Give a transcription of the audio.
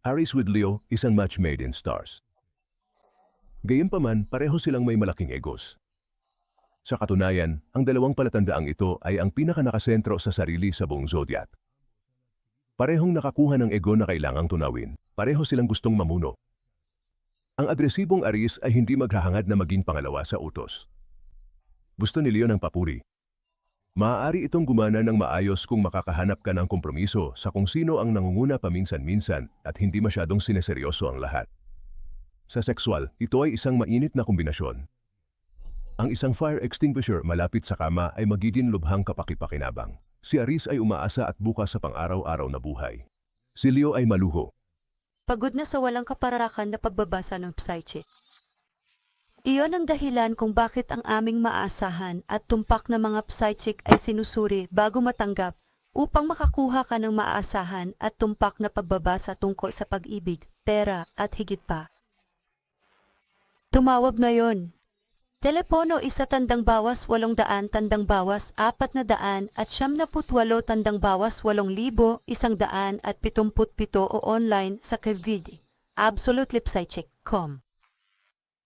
Aries with Leo, isang match made in stars. Gayunpaman, pareho silang may malaking egos. Sa katunayan, ang dalawang palatandaang ito ay ang pinakanakasentro sa sarili sa buong zodiac. Parehong nakakuha ng ego na kailangang tunawin. Pareho silang gustong mamuno. Ang agresibong Aries ay hindi maghahangad na maging pangalawa sa utos. Gusto ni Leo ng papuri. Maaari itong gumana ng maayos kung makakahanap ka ng kompromiso sa kung sino ang nangunguna paminsan-minsan at hindi masyadong sineseryoso ang lahat. Sa sexual, ito ay isang mainit na kombinasyon. Ang isang fire extinguisher malapit sa kama ay magiging lubhang kapakipakinabang. Si Aris ay umaasa at bukas sa pang-araw-araw na buhay. Si Leo ay maluho. Pagod na sa walang kapararakan na pagbabasa ng psychic. Iyon ang dahilan kung bakit ang aming maasahan at tumpak na mga psychic ay sinusuri bago matanggap upang makakuha ka ng maasahan at tumpak na pagbabasa tungkol sa pag-ibig, pera at higit pa. Tumawag na yon. Telepono isa tandang bawas walong daan tandang bawas apat na daan at siyam na putwalo tandang bawas walong libo isang daan at pitumput pito o online sa Kavidi. Absolute